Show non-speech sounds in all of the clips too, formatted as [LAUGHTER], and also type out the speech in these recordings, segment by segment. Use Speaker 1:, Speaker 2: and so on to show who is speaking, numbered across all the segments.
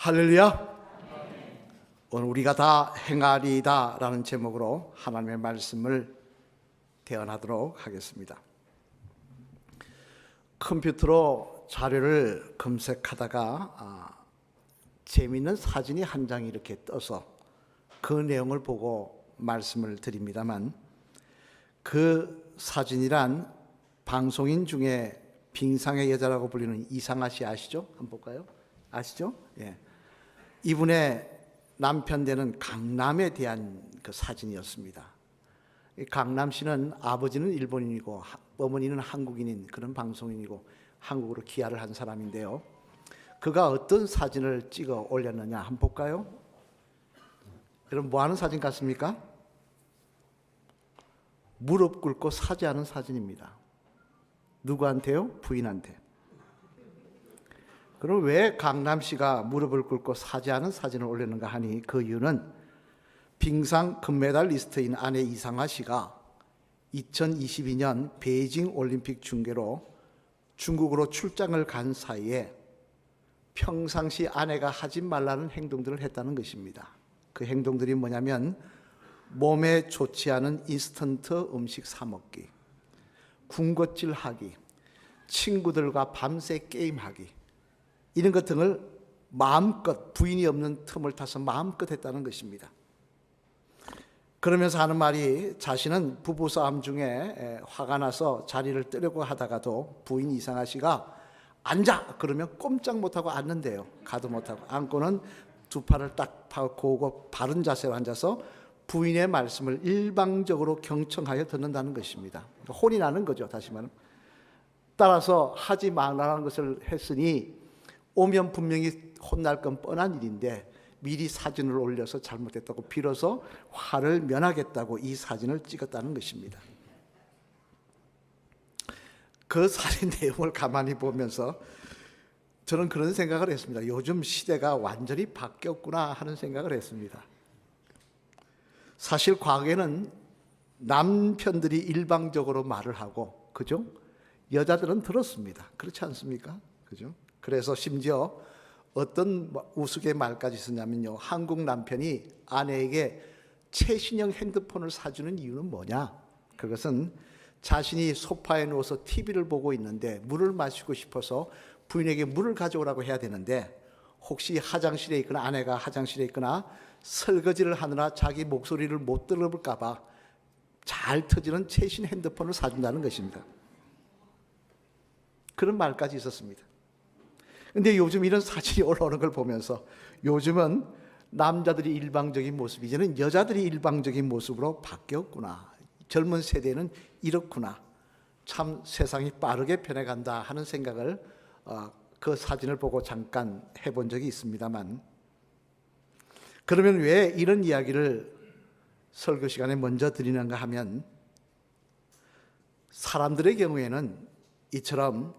Speaker 1: 할렐루야. 오늘 우리가 다 행하리다라는 제목으로 하나님의 말씀을 대언하도록 하겠습니다. 컴퓨터로 자료를 검색하다가 아, 재미있는 사진이 한 장이 이렇게 떠서 그 내용을 보고 말씀을 드립니다만 그 사진이란 방송인 중에 빙상의 여자라고 불리는 이상아 씨 아시죠? 한번 볼까요? 아시죠? 예. 이분의 남편 되는 강남에 대한 그 사진이었습니다. 이 강남 씨는 아버지는 일본인이고 하- 어머니는 한국인인 그런 방송인이고 한국으로 귀화를 한 사람인데요. 그가 어떤 사진을 찍어 올렸느냐 한번 볼까요? 여러분 뭐 하는 사진 같습니까? 무릎 꿇고 사죄하는 사진입니다. 누구한테요? 부인한테. 그럼 왜 강남 씨가 무릎을 꿇고 사죄하는 사진을 올렸는가 하니 그 이유는 빙상 금메달 리스트인 아내 이상화 씨가 2022년 베이징 올림픽 중계로 중국으로 출장을 간 사이에 평상시 아내가 하지 말라는 행동들을 했다는 것입니다. 그 행동들이 뭐냐면 몸에 좋지 않은 인스턴트 음식 사 먹기, 군것질 하기, 친구들과 밤새 게임하기 이런 것 등을 마음껏 부인이 없는 틈을 타서 마음껏 했다는 것입니다. 그러면서 하는 말이 자신은 부부싸움 중에 에, 화가 나서 자리를 뜨려고 하다가도 부인 이상하 씨가 앉아 그러면 꼼짝 못하고 앉는데요. 가도 못하고 앉고는 두 팔을 딱 펴고 바른 자세로 앉아서 부인의 말씀을 일방적으로 경청하여 듣는다는 것입니다. 혼이 나는 거죠. 다시 말하면. 따라서 하지 말라는 것을 했으니 오면 분명히 혼날 건 뻔한 일인데 미리 사진을 올려서 잘못했다고 빌어서 화를 면하겠다고 이 사진을 찍었다는 것입니다. 그 사진 [LAUGHS] 내용을 가만히 보면서 저는 그런 생각을 했습니다. 요즘 시대가 완전히 바뀌었구나 하는 생각을 했습니다. 사실 과거에는 남편들이 일방적으로 말을 하고 그죠? 여자들은 들었습니다. 그렇지 않습니까? 그죠? 그래서 심지어 어떤 우스갯말까지 있었냐면요. 한국 남편이 아내에게 최신형 핸드폰을 사주는 이유는 뭐냐? 그것은 자신이 소파에 누워서 TV를 보고 있는데 물을 마시고 싶어서 부인에게 물을 가져오라고 해야 되는데 혹시 화장실에 있거나 아내가 화장실에 있거나 설거지를 하느라 자기 목소리를 못 들어볼까봐 잘 터지는 최신 핸드폰을 사준다는 것입니다. 그런 말까지 있었습니다. 근데 요즘 이런 사진이 올라오는 걸 보면서 요즘은 남자들이 일방적인 모습 이제는 여자들이 일방적인 모습으로 바뀌었구나. 젊은 세대는 이렇구나. 참 세상이 빠르게 변해간다 하는 생각을 어, 그 사진을 보고 잠깐 해본 적이 있습니다만 그러면 왜 이런 이야기를 설교 시간에 먼저 드리는가 하면 사람들의 경우에는 이처럼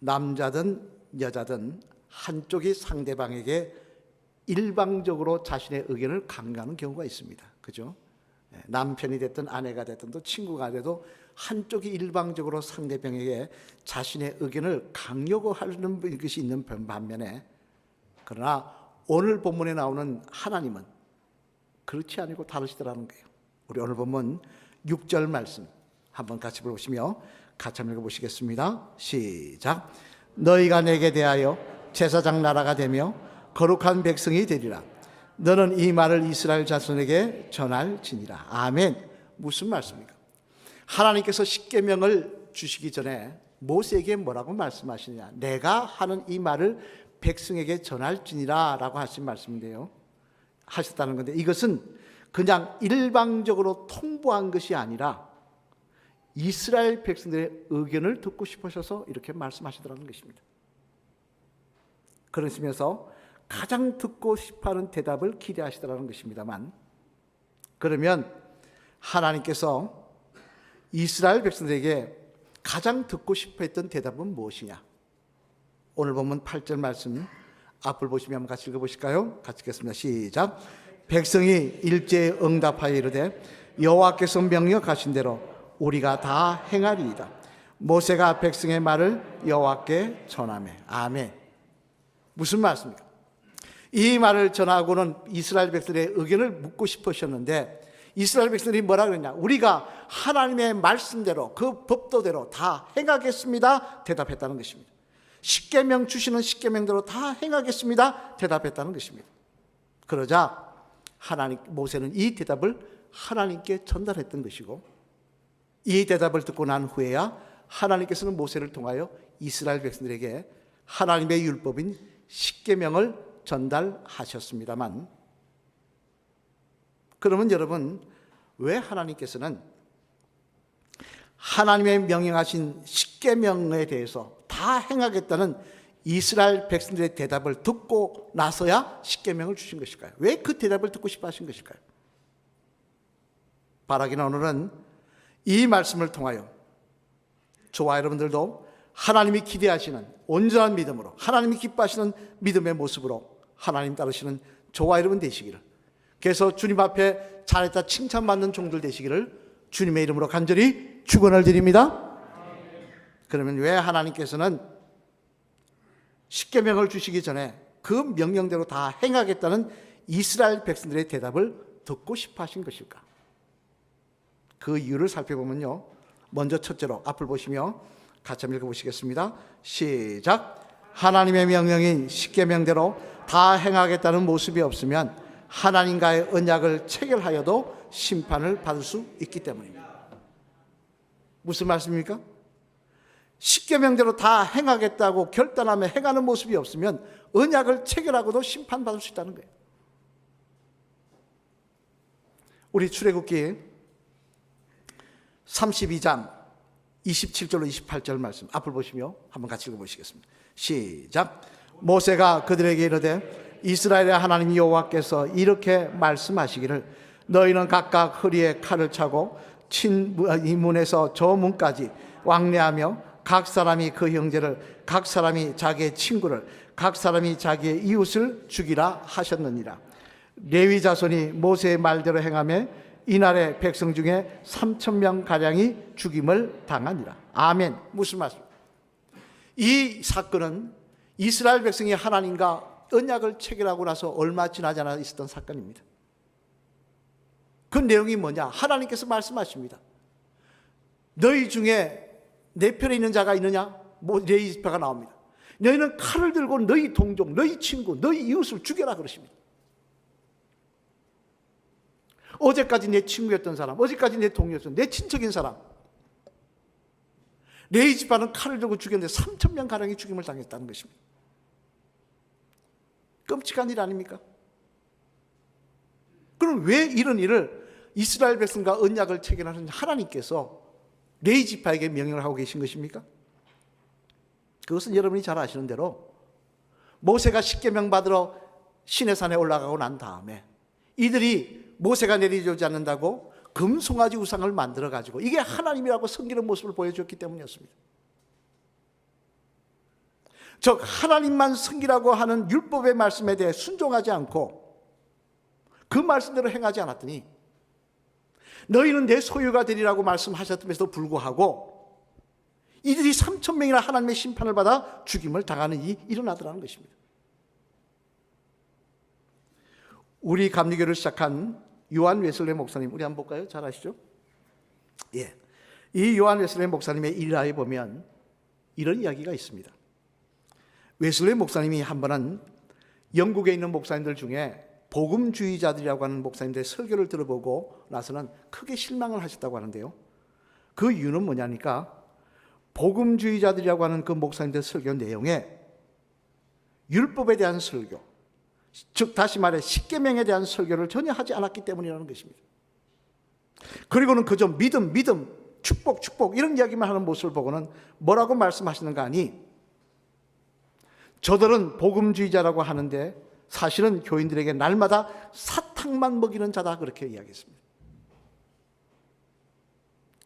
Speaker 1: 남자든 여자든 한쪽이 상대방에게 일방적으로 자신의 의견을 강요하는 경우가 있습니다. 그죠? 예, 남편이 됐든 아내가 됐든 또 친구가 돼도 한쪽이 일방적으로 상대방에게 자신의 의견을 강요하는 것이 있는 반면에 그러나 오늘 본문에 나오는 하나님은 그렇지 아니고 다르시더라는 거예요. 우리 오늘 본문 6절 말씀 한번 같이 보시며 같이 한번 읽어보시겠습니다. 시작. 너희가 내게 대하여 제사장 나라가 되며 거룩한 백성이 되리라. 너는 이 말을 이스라엘 자손에게 전할지니라. 아멘. 무슨 말씀입니까? 하나님께서 십계명을 주시기 전에 모세에게 뭐라고 말씀하시느냐? 내가 하는 이 말을 백성에게 전할지니라라고 하신 말씀인데요. 하셨다는 건데 이것은 그냥 일방적으로 통보한 것이 아니라 이스라엘 백성들의 의견을 듣고 싶으셔서 이렇게 말씀하시더라는 것입니다. 그러시면서 가장 듣고 싶어하는 대답을 기대하시더라는 것입니다만 그러면 하나님께서 이스라엘 백성들에게 가장 듣고 싶어했던 대답은 무엇이냐? 오늘 보면 8절 말씀 앞을 보시면 한번 같이 읽어보실까요? 같이 읽겠습니다. 시작. 백성이 일제에 응답하여 이르되 여호와께서 명령하신 대로 우리가 다 행하리이다. 모세가 백성의 말을 여호와께 전하매. 아멘. 무슨 말씀입니까? 이 말을 전하고는 이스라엘 백성들의 의견을 묻고 싶으셨는데 이스라엘 백성들이 뭐라 그랬냐? 우리가 하나님의 말씀대로 그 법도대로 다 행하겠습니다. 대답했다는 것입니다. 십계명 주시는 십계명대로 다 행하겠습니다. 대답했다는 것입니다. 그러자 하나님 모세는 이 대답을 하나님께 전달했던 것이고 이 대답을 듣고 난 후에야 하나님께서는 모세를 통하여 이스라엘 백성들에게 하나님의 율법인 십계명을 전달하셨습니다만 그러면 여러분 왜 하나님께서는 하나님의 명령하신 십계명에 대해서 다 행하겠다는 이스라엘 백성들의 대답을 듣고 나서야 십계명을 주신 것일까요? 왜 그 대답을 듣고 싶어 하신 것일까요? 바라기는 오늘은 이 말씀을 통하여 저와 여러분들도 하나님이 기대하시는 온전한 믿음으로 하나님이 기뻐하시는 믿음의 모습으로 하나님 따르시는 저와 여러분 되시기를 그래서 주님 앞에 잘했다 칭찬받는 종들 되시기를 주님의 이름으로 간절히 축원을 드립니다. 그러면 왜 하나님께서는 십계명을 주시기 전에 그 명령대로 다 행하겠다는 이스라엘 백성들의 대답을 듣고 싶어 하신 것일까? 그 이유를 살펴보면요. 먼저 첫째로 앞을 보시며 같이 한번 읽어보시겠습니다. 시작. 하나님의 명령인 십계명대로 다 행하겠다는 모습이 없으면 하나님과의 언약을 체결하여도 심판을 받을 수 있기 때문입니다. 무슨 말씀입니까? 십계명대로 다 행하겠다고 결단하며 행하는 모습이 없으면 언약을 체결하고도 심판받을 수 있다는 거예요. 우리 출애굽기 32장 27절로 28절 말씀 앞을 보시며 한번 같이 읽어보시겠습니다. 시작. 모세가 그들에게 이르되 이스라엘의 하나님 여호와께서 이렇게 말씀하시기를 너희는 각각 허리에 칼을 차고 친 이 문에서 저 문까지 왕래하며 각 사람이 그 형제를 각 사람이 자기의 친구를 각 사람이 자기의 이웃을 죽이라 하셨느니라. 레위 자손이 모세의 말대로 행하며 이날의 백성 중에 3천 명 가량이 죽임을 당하니라. 아멘. 무슨 말씀? 이 사건은 이스라엘 백성이 하나님과 언약을 체결하고 나서 얼마 지나지 않아 있었던 사건입니다. 그 내용이 뭐냐? 하나님께서 말씀하십니다. 너희 중에 내 편에 있는 자가 있느냐? 뭐 레이 지파가 나옵니다. 너희는 칼을 들고 너희 동족, 너희 친구, 너희 이웃을 죽여라 그러십니다. 어제까지 내 친구였던 사람, 어제까지 내 동료였던 내 친척인 사람. 레이 지파는 칼을 들고 죽였는데 3천 명 가량이 죽임을 당했다는 것입니다. 끔찍한 일 아닙니까? 그럼 왜 이런 일을 이스라엘 백성과 언약을 체결하는 하나님께서 레이 지파에게 명령을 하고 계신 것입니까? 그것은 여러분이 잘 아시는 대로 모세가 십계명 받으러 시내산에 올라가고 난 다음에 이들이 모세가 내려주지 않는다고 금송아지 우상을 만들어 가지고 이게 하나님이라고 섬기는 모습을 보여줬기 때문이었습니다. 즉 하나님만 섬기라고 하는 율법의 말씀에 대해 순종하지 않고 그 말씀대로 행하지 않았더니 너희는 내 소유가 되리라고 말씀하셨음에도 불구하고 이들이 3천 명이나 하나님의 심판을 받아 죽임을 당하는 일이 일어나더라는 것입니다. 우리 감리교를 시작한 요한 웨슬레 목사님 우리 한번 볼까요? 잘 아시죠? 예. 이 요한 웨슬레 목사님의 일화에 보면 이런 이야기가 있습니다. 웨슬레 목사님이 한 번은 영국에 있는 목사님들 중에 복음주의자들이라고 하는 목사님들의 설교를 들어보고 나서는 크게 실망을 하셨다고 하는데요. 그 이유는 뭐냐니까 복음주의자들이라고 하는 그 목사님들의 설교 내용에 율법에 대한 설교, 즉 다시 말해 십계명에 대한 설교를 전혀 하지 않았기 때문이라는 것입니다. 그리고는 그저 믿음, 믿음, 축복, 축복 이런 이야기만 하는 모습을 보고는 뭐라고 말씀하시는가 하니 저들은 복음주의자라고 하는데 사실은 교인들에게 날마다 사탕만 먹이는 자다 그렇게 이야기했습니다.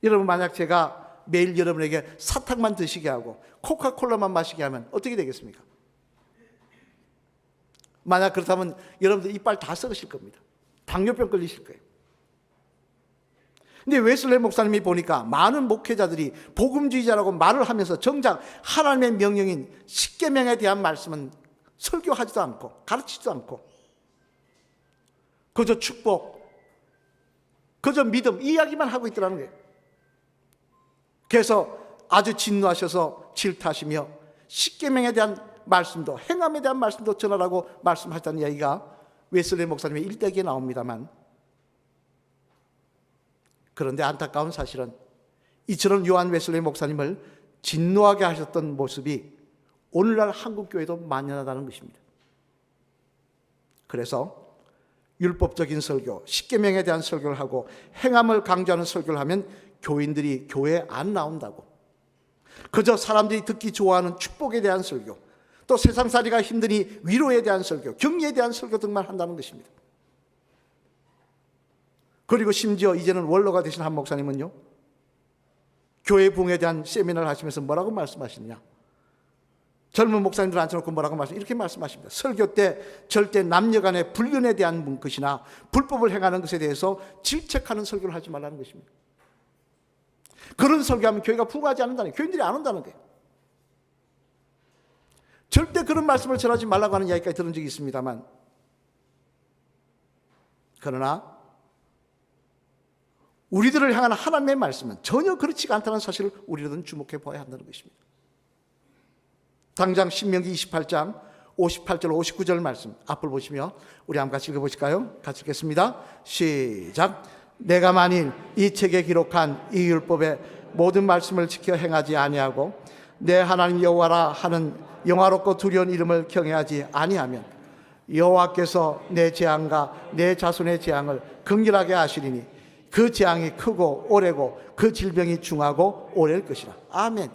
Speaker 1: 여러분 만약 제가 매일 여러분에게 사탕만 드시게 하고 코카콜라만 마시게 하면 어떻게 되겠습니까? 만약 그렇다면 여러분들 이빨 다 썩으실 겁니다. 당뇨병 걸리실 거예요. 근데 웨슬레 목사님이 보니까 많은 목회자들이 복음주의자라고 말을 하면서 정작 하나님의 명령인 십계명에 대한 말씀은 설교하지도 않고 가르치지도 않고 그저 축복, 그저 믿음 이 이야기만 하고 있더라는 거예요. 그래서 아주 진노하셔서 질타하시며 십계명에 대한 말씀도 행함에 대한 말씀도 전하라고 말씀하셨다는 이야기가 웨슬리 목사님의 일대기에 나옵니다만 그런데 안타까운 사실은 이처럼 요한 웨슬리 목사님을 진노하게 하셨던 모습이 오늘날 한국 교회도 만연하다는 것입니다. 그래서 율법적인 설교, 십계명에 대한 설교를 하고 행함을 강조하는 설교를 하면 교인들이 교회에 안 나온다고. 그저 사람들이 듣기 좋아하는 축복에 대한 설교, 또 세상살이가 힘드니 위로에 대한 설교, 격려에 대한 설교 등만 한다는 것입니다. 그리고 심지어 이제는 원로가 되신 한 목사님은요, 교회 부흥에 대한 세미나를 하시면서 뭐라고 말씀하시느냐? 젊은 목사님들 앉혀놓고 뭐라고 말씀 이렇게 말씀하십니다. 설교 때 절대 남녀간의 불륜에 대한 것이나 불법을 행하는 것에 대해서 질책하는 설교를 하지 말라는 것입니다. 그런 설교하면 교회가 부흥하지 않는다는. 교인들이 안 온다는 거예요. 절대 그런 말씀을 전하지 말라고 하는 이야기까지 들은 적이 있습니다만 그러나 우리들을 향한 하나님의 말씀은 전혀 그렇지가 않다는 사실을 우리들은 주목해 보아야 한다는 것입니다. 당장 신명기 28장 58절 59절 말씀 앞을 보시며 우리 한번 같이 읽어보실까요? 같이 읽겠습니다. 시작. 내가 만일 이 책에 기록한 이 율법의 모든 말씀을 지켜 행하지 아니하고 내 하나님 여호와라 하는 영화롭고 두려운 이름을 경외하지 아니하면 여호와께서 내 재앙과 내 자손의 재앙을 극렬하게 하시리니 그 재앙이 크고 오래고 그 질병이 중하고 오래일 것이라. 아멘.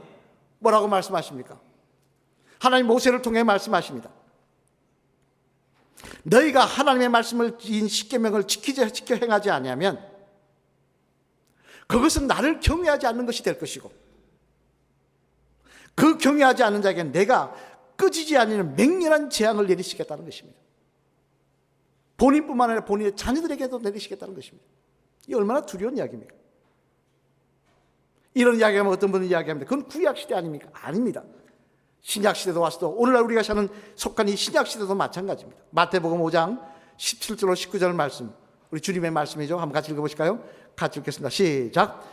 Speaker 1: 뭐라고 말씀하십니까? 하나님 모세를 통해 말씀하십니다. 너희가 하나님의 말씀을 인 십계명을 지키지 지켜 행하지 아니하면 그것은 나를 경외하지 않는 것이 될 것이고 그 경외하지 않는 자에게 내가 끄지지 않는 맹렬한 재앙을 내리시겠다는 것입니다. 본인뿐만 아니라 본인의 자녀들에게도 내리시겠다는 것입니다. 이 얼마나 두려운 이야기입니까? 이런 이야기하면 어떤 분은 이야기합니다. 그건 구약 시대 아닙니까? 아닙니다. 신약 시대도 왔어도 오늘날 우리가 사는 속한 이 신약 시대도 마찬가지입니다. 마태복음 5장 17절로 19절 말씀. 우리 주님의 말씀이죠. 한번 같이 읽어보실까요? 같이 읽겠습니다. 시작.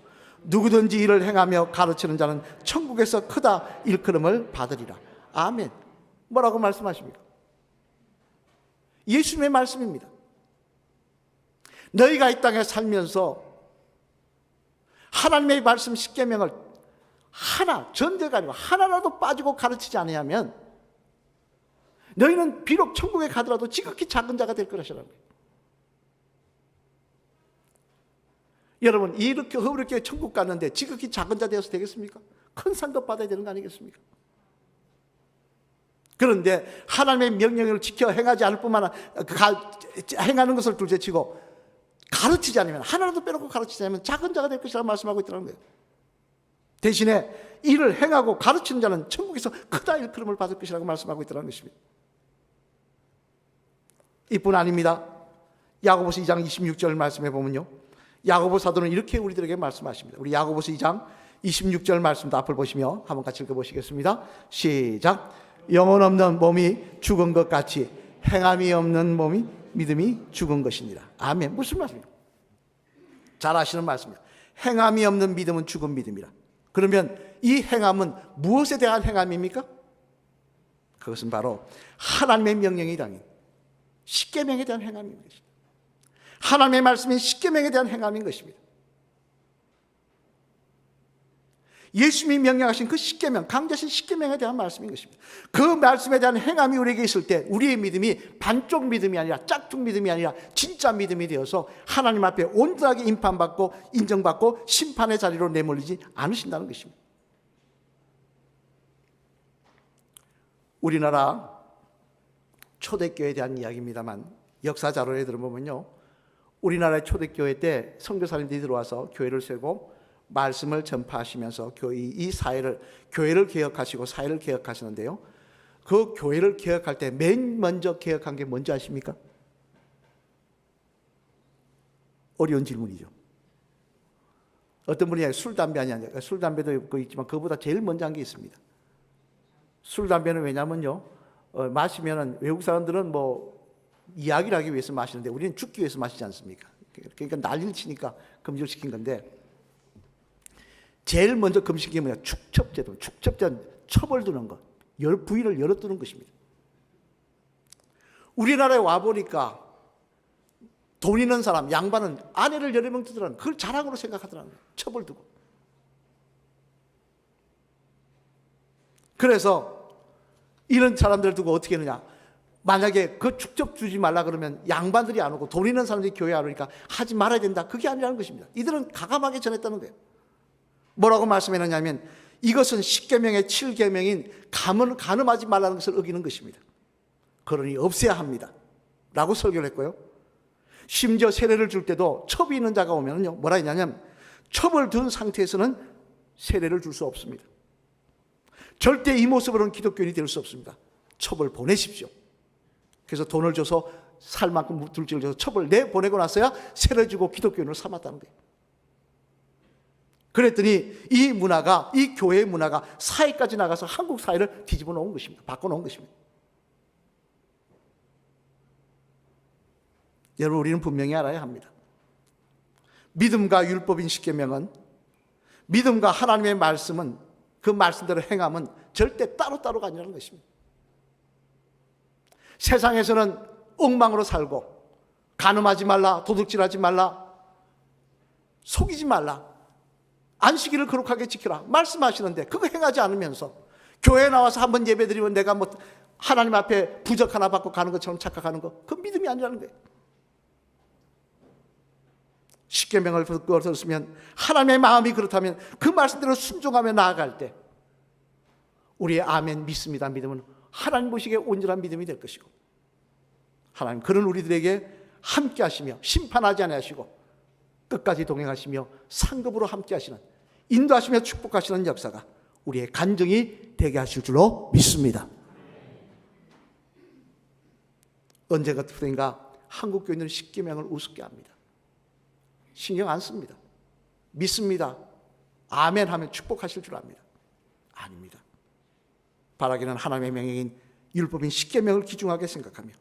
Speaker 1: 누구든지 이를 행하며 가르치는 자는 천국에서 크다 일컬음을 받으리라. 아멘. 뭐라고 말씀하십니까? 예수님의 말씀입니다. 너희가 이 땅에 살면서 하나님의 말씀 십계명을 하나 전제가 아니고 하나라도 빠지고 가르치지 않으면 너희는 비록 천국에 가더라도 지극히 작은 자가 될 것이라는 거예요. 여러분 이렇게 허브롭게 천국 갔는데 지극히 작은 자 되어서 되겠습니까? 큰 상급 받아야 되는 거 아니겠습니까? 그런데 하나님의 명령을 지켜 행하지 않을 뿐만 아니라 행하는 것을 둘째치고 가르치지 않으면 하나라도 빼놓고 가르치지 않으면 작은 자가 될 것이라고 말씀하고 있다는 거예요. 대신에 이를 행하고 가르치는 자는 천국에서 크다 일컬음을 받을 것이라고 말씀하고 있다는 것입니다. 이뿐 아닙니다. 야고보서 2장 26절 말씀해 보면요. 야고보 사도는 이렇게 우리들에게 말씀하십니다. 우리 야고보서 2장 26절 말씀도 앞을 보시며 한번 같이 읽어 보시겠습니다. 시작. 영혼 없는 몸이 죽은 것 같이 행함이 없는 몸이 믿음이 죽은 것입니다. 아멘. 무슨 말씀입니까? 잘 아시는 말씀입니다. 행함이 없는 믿음은 죽은 믿음이라. 그러면 이 행함은 무엇에 대한 행함입니까? 그것은 바로 하나님의 명령이 당인 십계명에 대한 행함인 것입니다. 하나님의 말씀인 십계명에 대한 행함인 것입니다. 예수님이 명령하신 그 십계명, 강자신 십계명에 대한 말씀인 것입니다. 그 말씀에 대한 행함이 우리에게 있을 때 우리의 믿음이 반쪽 믿음이 아니라 짝퉁 믿음이 아니라 진짜 믿음이 되어서 하나님 앞에 온전하게 임판받고 인정받고 심판의 자리로 내몰리지 않으신다는 것입니다. 우리나라 초대교회에 대한 이야기입니다만 역사 자료에 들어보면요. 우리나라의 초대교회 때 선교사님들이 들어와서 교회를 세고 말씀을 전파하시면서 교회 이 사회를 교회를 개혁하시고 사회를 개혁하시는데요. 그 교회를 개혁할 때 맨 먼저 개혁한 게 뭔지 아십니까? 어려운 질문이죠. 어떤 분이 술 담배 아니냐? 술 담배도 있고 있지만 그보다 제일 먼저 한 게 있습니다. 술 담배는 왜냐면요. 어, 마시면은 외국 사람들은 뭐 이야기를 하기 위해서 마시는데 우리는 죽기 위해서 마시지 않습니까? 그러니까 난리를 치니까 금지를 시킨 건데 제일 먼저 금식이 뭐냐? 축첩제도. 축첩제는 첩을 두는 것. 열 부위를 열어 두는 것입니다. 우리나라에 와 보니까 돈 있는 사람, 양반은 아내를 여러 명 두더라는 그걸 자랑으로 생각하더라는 거예요. 첩을 두고. 그래서 이런 사람들을 두고 어떻게 하느냐? 만약에 그 축적 주지 말라 그러면 양반들이 안 오고 돈 있는 사람들이 교회 안 오니까 하지 말아야 된다. 그게 아니라는 것입니다. 이들은 가감하게 전했다는 거예요. 뭐라고 말씀했느냐면 이것은 십계명의 칠계명인 감을 가늠하지 말라는 것을 어기는 것입니다. 그러니 없애야 합니다. 라고 설교를 했고요. 심지어 세례를 줄 때도 첩이 있는 자가 오면요. 뭐라 했냐면 첩을 둔 상태에서는 세례를 줄 수 없습니다. 절대 이 모습으로는 기독교인이 될 수 없습니다. 첩을 보내십시오. 그래서 돈을 줘서 살 만큼 둘째를 줘서 첩을 내 보내고 나서야 세례 주고 기독교인을 삼았다는 거예요. 그랬더니 이 문화가 이 교회의 문화가 사회까지 나가서 한국 사회를 뒤집어 놓은 것입니다. 바꿔 놓은 것입니다. 여러분 우리는 분명히 알아야 합니다. 믿음과 율법인 십계명은 믿음과 하나님의 말씀은 그 말씀대로 행함은 절대 따로따로가 아니라는 것입니다. 세상에서는 엉망으로 살고 간음하지 말라, 도둑질하지 말라, 속이지 말라, 안식일을 거룩하게 지켜라 말씀하시는데 그거 행하지 않으면서 교회 나와서 한번 예배드리면 내가 뭐 하나님 앞에 부적 하나 받고 가는 것처럼 착각하는 거, 그 믿음이 아니라는 거예요. 십계명을 들었으면 하나님의 마음이 그렇다면 그 말씀대로 순종하며 나아갈 때 우리의 아멘 믿습니다 믿음은 하나님 보시기에 온전한 믿음이 될 것이고 하나님 그런 우리들에게 함께 하시며 심판하지 않으시고 끝까지 동행하시며 상급으로 함께 하시는 인도하시며 축복하시는 역사가 우리의 간증이 되게 하실 줄로 믿습니다. 언제 같은가 한국 교인들은 십계명을 우습게 합니다. 신경 안 씁니다. 믿습니다. 아멘 하면 축복하실 줄 압니다. 아닙니다. 바라기는 하나님의 명령인 율법인 십계명을 기중하게 생각하며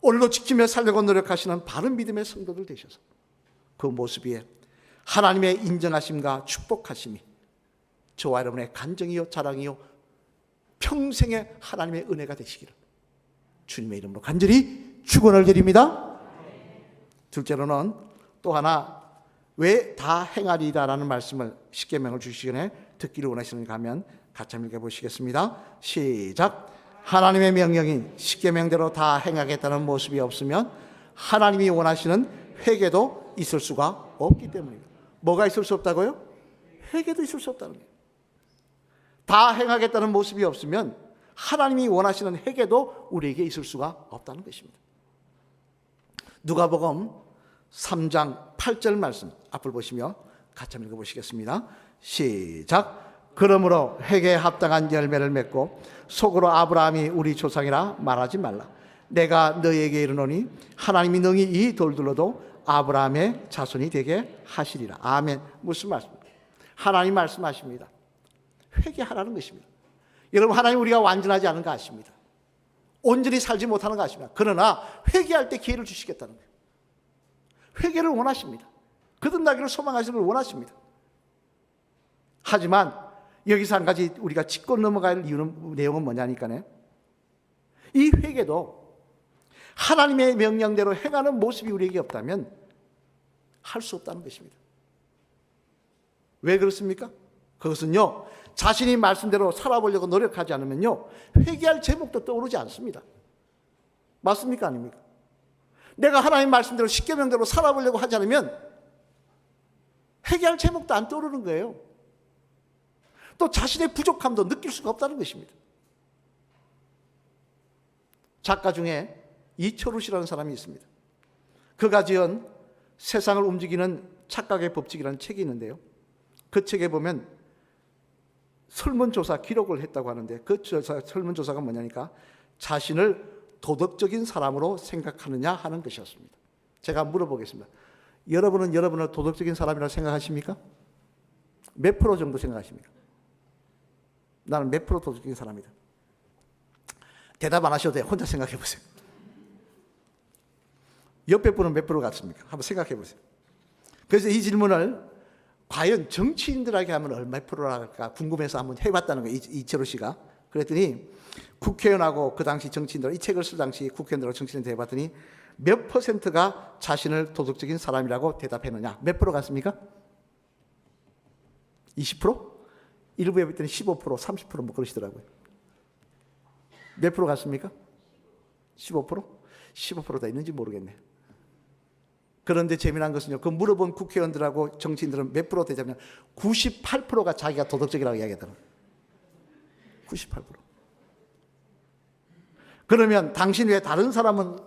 Speaker 1: 오늘도 지키며 살려고 노력하시는 바른 믿음의 성도들 되셔서 그 모습 위에 하나님의 인정하심과 축복하심이 저와 여러분의 간정이요 자랑이요 평생의 하나님의 은혜가 되시기를 주님의 이름으로 간절히 축원을 드립니다. 둘째로는 또 하나 왜 다 행하리다라는 말씀을 십계명을 주시기 듣기를 원하시는가 하면 같이 한번 읽어 보시겠습니다. 시작. 하나님의 명령인 십계명대로 다 행하겠다는 모습이 없으면 하나님이 원하시는 회개도 있을 수가 없기 때문입니다. 뭐가 있을 수 없다고요? 회개도 있을 수 없다는 거예요. 다 행하겠다는 모습이 없으면 하나님이 원하시는 회개도 우리에게 있을 수가 없다는 것입니다. 누가복음 3장 8절 말씀 앞을 보시며 같이 한번 읽어보시겠습니다. 시작. 그러므로 회개에 합당한 열매를 맺고 속으로 아브라함이 우리 조상이라 말하지 말라. 내가 너에게 이르노니 하나님이 능히 이 돌들로도 아브라함의 자손이 되게 하시리라. 아멘. 무슨 말씀? 하나님 말씀하십니다. 회개하라는 것입니다. 여러분 하나님 우리가 완전하지 않은 거 아십니다. 온전히 살지 못하는 거 아십니다. 그러나 회개할 때 기회를 주시겠다는 거예요. 회개를 원하십니다. 거듭나기를 소망하시는 걸 원하십니다. 하지만 여기서 한 가지 우리가 짚고 넘어갈 이유는 내용은 뭐냐니까요. 이 회개도 하나님의 명령대로 행하는 모습이 우리에게 없다면 할 수 없다는 것입니다. 왜 그렇습니까? 그것은요, 자신이 말씀대로 살아보려고 노력하지 않으면요, 회개할 제목도 떠오르지 않습니다. 맞습니까? 아닙니까? 내가 하나님 말씀대로 십계명대로 살아보려고 하지 않으면 회개할 제목도 안 떠오르는 거예요. 또 자신의 부족함도 느낄 수가 없다는 것입니다. 작가 중에 이철우 씨라는 사람이 있습니다. 그가 지은 세상을 움직이는 착각의 법칙이라는 책이 있는데요. 그 책에 보면 설문조사 기록을 했다고 하는데 그 조사, 설문조사가 뭐냐니까 자신을 도덕적인 사람으로 생각하느냐 하는 것이었습니다. 제가 물어보겠습니다. 여러분은 여러분을 도덕적인 사람이라고 생각하십니까? 몇 프로 정도 생각하십니까? 나는 몇 프로 도덕적인 사람이다. 대답 안 하셔도 돼요. 혼자 생각해 보세요. 옆에 분은 몇 프로 같습니까? 한번 생각해 보세요. 그래서 이 질문을 과연 정치인들에게 하면 얼마 프로랄까 궁금해서 한번 해봤다는 거예요. 이- 이철호 씨가. 그랬더니 국회의원하고 그 당시 정치인들, 이 책을 쓸 당시 국회의원들하고 정치인들 해봤더니 몇 퍼센트가 자신을 도덕적인 사람이라고 대답했느냐? 몇 프로 같습니까? 20%? 일부에 봤더니 15%, 30%뭐 그러시더라고요. 몇 프로 같습니까? 15%? 15%다 있는지 모르겠네. 그런데 재미난 것은요, 그 물어본 국회의원들하고 정치인들은 몇 프로 되냐면 98%가 자기가 도덕적이라고 이야기하더라고요. 98%. 그러면 당신 외에 다른 사람은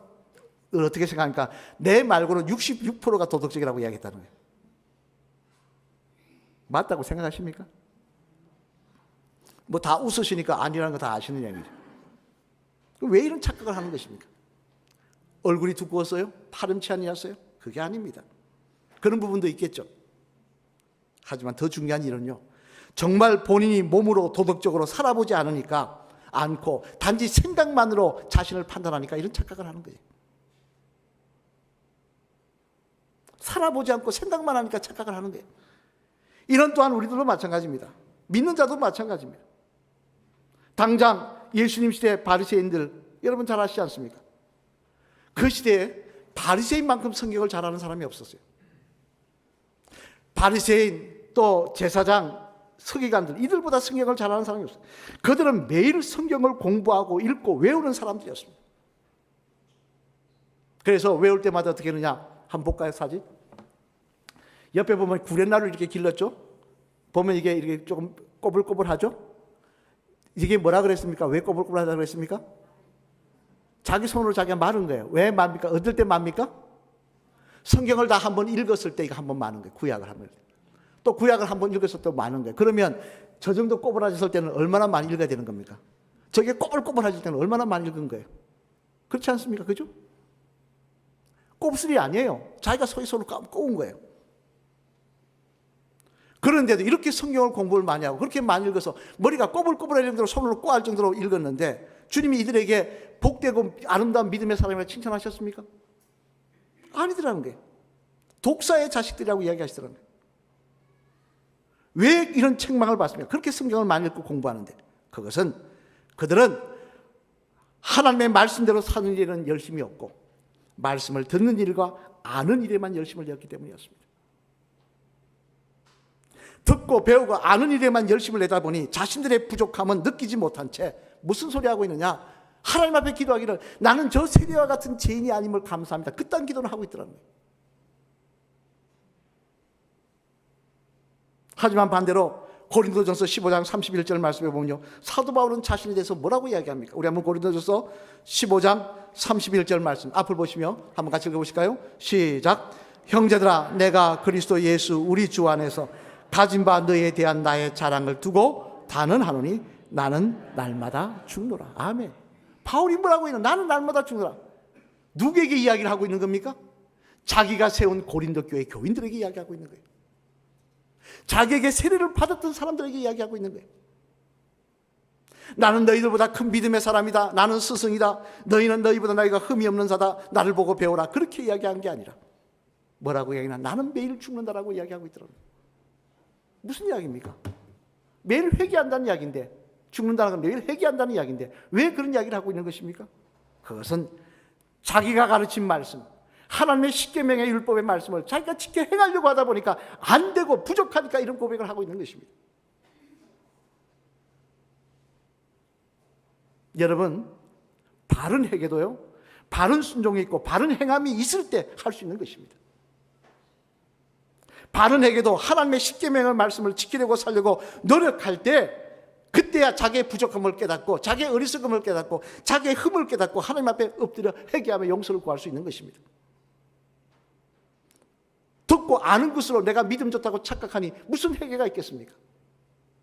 Speaker 1: 어떻게 생각합니까? 내 말고는 66%가 도덕적이라고 이야기했다는 거예요. 맞다고 생각하십니까? 뭐 다 웃으시니까 아니라는 거 다 아시는 얘기죠. 왜 이런 착각을 하는 것입니까? 얼굴이 두꺼웠어요? 파렴치한이었어요? 그게 아닙니다. 그런 부분도 있겠죠. 하지만 더 중요한 일은요. 정말 본인이 몸으로 도덕적으로 살아보지 않으니까 않고 단지 생각만으로 자신을 판단하니까 이런 착각을 하는 거예요. 살아보지 않고 생각만 하니까 착각을 하는 거예요. 이런 또한 우리들도 마찬가지입니다. 믿는 자도 마찬가지입니다. 당장 예수님 시대 바리새인들 여러분 잘 아시지 않습니까? 그 시대에 바리새인만큼 성경을 잘하는 사람이 없었어요. 바리새인 또 제사장 서기관들 이들보다 성경을 잘하는 사람이 없어요. 그들은 매일 성경을 공부하고 읽고 외우는 사람들이었습니다. 그래서 외울 때마다 어떻게 하느냐? 한번 볼까요 사진? 옆에 보면 구렛나루 이렇게 길렀죠? 보면 이게 이렇게 조금 꼬불꼬불하죠? 이게 뭐라 그랬습니까? 왜 꼬불꼬불하다 그랬습니까? 자기 손으로 자기가 마른 거예요. 왜 맙니까? 어떨 때 맙니까? 성경을 다 한번 읽었을 때 이거 한번 마는 거예요. 구약을 한번. 또 구약을 한번 읽었을 때 마는 거예요. 그러면 저 정도 꼬불해졌을 때는 얼마나 많이 읽어야 되는 겁니까? 저게 꼬불꼬불해질 때는 얼마나 많이 읽은 거예요? 그렇지 않습니까? 그죠? 곱슬이 아니에요. 자기가 소위 손으로 꼬운 거예요. 그런데도 이렇게 성경을 공부를 많이 하고 그렇게 많이 읽어서 머리가 꼬불꼬불할 정도로 손으로 꼬할 정도로 읽었는데 주님이 이들에게 복되고 아름다운 믿음의 사람이라 칭찬하셨습니까? 아니더라는 거예요. 독사의 자식들이라고 이야기하시더라는 거예요. 왜 이런 책망을 받습니까? 그렇게 성경을 많이 읽고 공부하는데 그것은 그들은 하나님의 말씀대로 사는 일은 열심히 없고 말씀을 듣는 일과 아는 일에만 열심을 내었기 때문이었습니다. 듣고 배우고 아는 일에만 열심을 내다 보니 자신들의 부족함은 느끼지 못한 채 무슨 소리 하고 있느냐? 하나님 앞에 기도하기를 나는 저 세대와 같은 죄인이 아님을 감사합니다. 그딴 기도를 하고 있더라는 거예요. 하지만 반대로 고린도전서 15장 31절 말씀에 보면요. 사도 바울은 자신에 대해서 뭐라고 이야기합니까? 우리 한번 고린도전서 15장 31절 말씀 앞을 보시며 한번 같이 읽어 보실까요? 시작. 형제들아 내가 그리스도 예수 우리 주 안에서 가진 바 너에 대한 나의 자랑을 두고 단언하노니 나는 날마다 죽노라. 아멘. 바울이 뭐라고 있는 나는 날마다 죽노라. 누구에게 이야기를 하고 있는 겁니까? 자기가 세운 고린도 교회 교인들에게 이야기하고 있는 거예요. 자기에게 세례를 받았던 사람들에게 이야기하고 있는 거예요. 나는 너희들보다 큰 믿음의 사람이다. 나는 스승이다. 너희는 너희보다 나이가 흠이 없는 자다. 나를 보고 배우라. 그렇게 이야기한 게 아니라 뭐라고 이야기나 나는 매일 죽는다라고 이야기하고 있더라고요. 무슨 이야기입니까? 매일 회개한다는 이야기인데 죽는다는 건 매일 회개한다는 이야기인데 왜 그런 이야기를 하고 있는 것입니까? 그것은 자기가 가르친 말씀, 하나님의 십계명의 율법의 말씀을 자기가 지켜 행하려고 하다 보니까 안 되고 부족하니까 이런 고백을 하고 있는 것입니다. 여러분, 바른 회개도요, 바른 순종이 있고 바른 행함이 있을 때 할 수 있는 것입니다. 바른 회개도 하나님의 십계명의 말씀을 지키려고 살려고 노력할 때 그때야 자기의 부족함을 깨닫고 자기의 어리석음을 깨닫고 자기의 흠을 깨닫고 하나님 앞에 엎드려 회개하며 용서를 구할 수 있는 것입니다. 듣고 아는 것으로 내가 믿음 좋다고 착각하니 무슨 회개가 있겠습니까?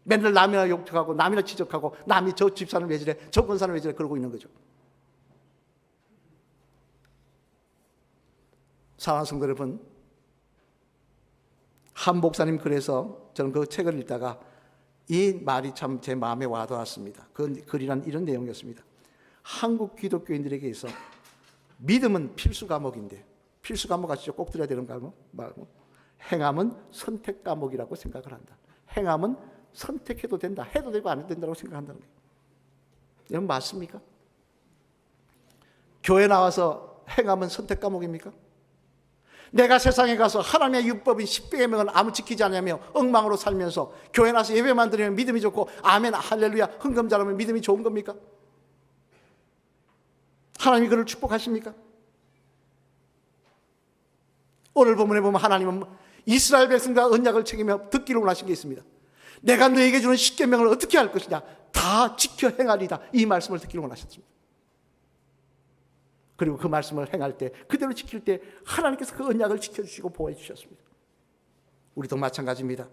Speaker 1: 맨날 남이나 욕하고 남이나 지적하고 남이 저 집사는 왜 저래 저 권사는 왜 저래 그러고 있는 거죠. 사랑하는 성도 여러분 한 목사님 글에서 저는 그 책을 읽다가 이 말이 참 제 마음에 와닿았습니다. 그 글이란 이런 내용이었습니다. 한국 기독교인들에게 있어 믿음은 필수 과목인데 필수 과목 아시죠? 꼭 들어야 되는 과목 말고 행함은 선택 과목이라고 생각을 한다. 행함은 선택해도 된다. 해도 되고 안 해도 된다고 생각한다는 거예요. 여러분 맞습니까? 교회 나와서 행함은 선택 과목입니까? 내가 세상에 가서 하나님의 율법인 10계명을 아무 지키지 않으며 엉망으로 살면서 교회 나서 예배만 드리면 믿음이 좋고 아멘 할렐루야 흥금 잘하면 믿음이 좋은 겁니까? 하나님이 그를 축복하십니까? 오늘 본문에 보면 하나님은 이스라엘 백성과 언약을 책임며 듣기를 원하신 게 있습니다. 내가 너에게 주는 십계명을 어떻게 할 것이냐? 다 지켜 행하리다. 이 말씀을 듣기를 원하셨습니다. 그리고 그 말씀을 행할 때 그대로 지킬 때 하나님께서 그 언약을 지켜주시고 보호해 주셨습니다. 우리도 마찬가지입니다.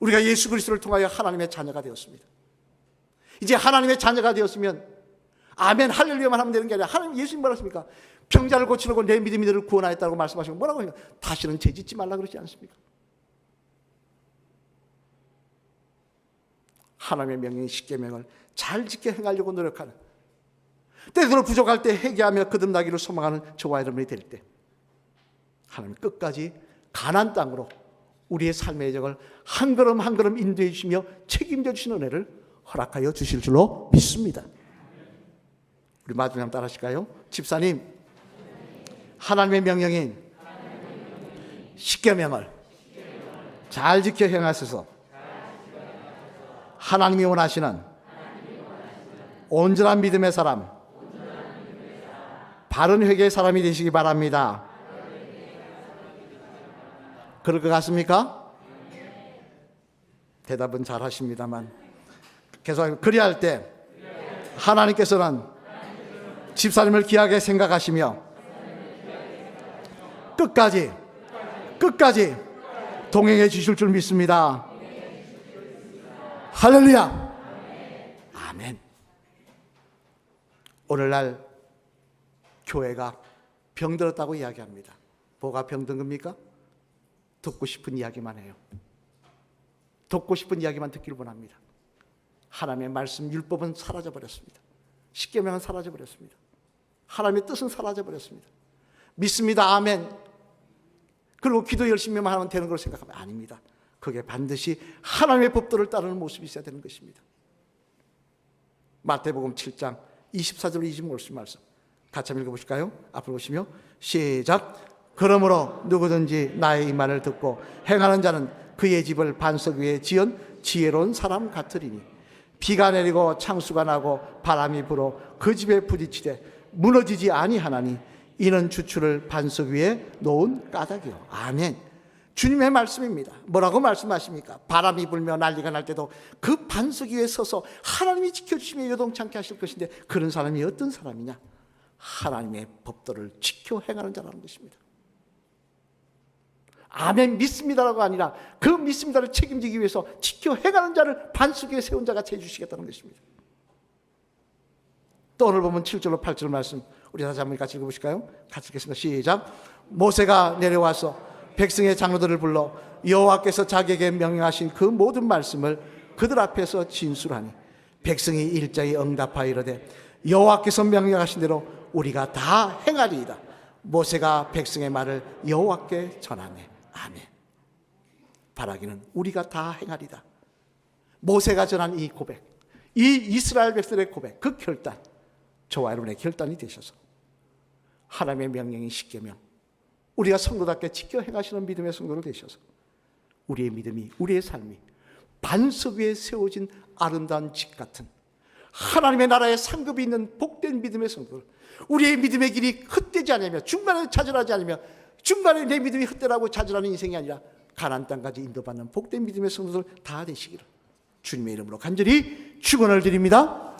Speaker 1: 우리가 예수 그리스도를 통하여 하나님의 자녀가 되었습니다. 이제 하나님의 자녀가 되었으면 아멘 할렐루야만 하면 되는 게 아니라 하나님 예수님 뭐라 했습니까? 병자를 고치려고 내 믿음이 너를 구원하였다고 말씀하시고 뭐라고 하니까 다시는 죄짓지 말라 그러지 않습니까? 하나님의 명령 십계명을 잘 지켜 행하려고 노력하는 때때로 부족할 때 회개하며 거듭나기를 소망하는 저와 여러분이 될 때 하나님 끝까지 가난 땅으로 우리의 삶의 여정을 한 걸음 한 걸음 인도해 주시며 책임져 주시는 은혜를 허락하여 주실 줄로 믿습니다. 우리 마지막 따라 하실까요? 집사님 하나님의 명령인 십계명을 잘 지켜 행하셔서 하나님이 원하시는 온전한 믿음의 사람 바른 회개의 사람이 되시기 바랍니다. 그럴 것 같습니까? 대답은 잘 하십니다만 계속 그리할 때 하나님께서는 집사님을 귀하게 생각하시며 끝까지 끝까지 동행해 주실 줄 믿습니다. 할렐루야. 아멘. 오늘날 교회가 병들었다고 이야기합니다. 뭐가 병든 겁니까? 듣고 싶은 이야기만 해요. 듣고 싶은 이야기만 듣기를 원합니다. 하나님의 말씀 율법은 사라져 버렸습니다. 십계명은 사라져 버렸습니다. 하나님의 뜻은 사라져 버렸습니다. 믿습니다. 아멘. 그리고 기도 열심히만 하면 되는 걸 생각하면 아닙니다. 그게 반드시 하나님의 법도를 따르는 모습이 있어야 되는 것입니다. 마태복음 7장 24절 25절 말씀 같이 한번 읽어보실까요? 앞으로 보시며 시작. 그러므로 누구든지 나의 이 말을 듣고 행하는 자는 그의 집을 반석 위에 지은 지혜로운 사람 같으리니 비가 내리고 창수가 나고 바람이 불어 그 집에 부딪히되 무너지지 아니하나니 이는 주추를 반석 위에 놓은 까닭이요. 아멘. 주님의 말씀입니다. 뭐라고 말씀하십니까? 바람이 불며 난리가 날 때도 그 반석 위에 서서 하나님이 지켜주시며 요동치 않게 하실 것인데 그런 사람이 어떤 사람이냐 하나님의 법도를 지켜 행하는 자라는 것입니다 아멘 믿습니다라고 아니라 그 믿습니다를 책임지기 위해서 지켜 행하는 자를 반석 위에 세운 자가 해주시겠다는 것입니다. 또 오늘 보면 7절로 8절 말씀 우리 다시 한번 같이 읽어보실까요? 같이 읽겠습니다. 시작. 모세가 내려와서 백성의 장로들을 불러 여호와께서 자기에게 명령하신 그 모든 말씀을 그들 앞에서 진술하니 백성이 일자히 응답하여 이르되 여호와께서 명령하신 대로 우리가 다 행하리이다. 모세가 백성의 말을 여호와께 전하네. 아멘. 바라기는 우리가 다 행하리다. 모세가 전한 이 고백, 이 이스라엘 백성의 고백, 그 결단, 저와 여러분의 결단이 되셔서 하나님의 명령인 십계명, 우리가 성도답게 지켜 행하시는 믿음의 성도를 되셔서 우리의 믿음이, 우리의 삶이 반석 위에 세워진 아름다운 집 같은 하나님의 나라에 상급이 있는 복된 믿음의 성도들, 우리의 믿음의 길이 헛되지 않으며 중간에 좌절하지 않으며 중간에 내 믿음이 헛되라고 좌절하는 인생이 아니라 가난 땅까지 인도받는 복된 믿음의 성도들 다 되시기를 주님의 이름으로 간절히 축원을 드립니다.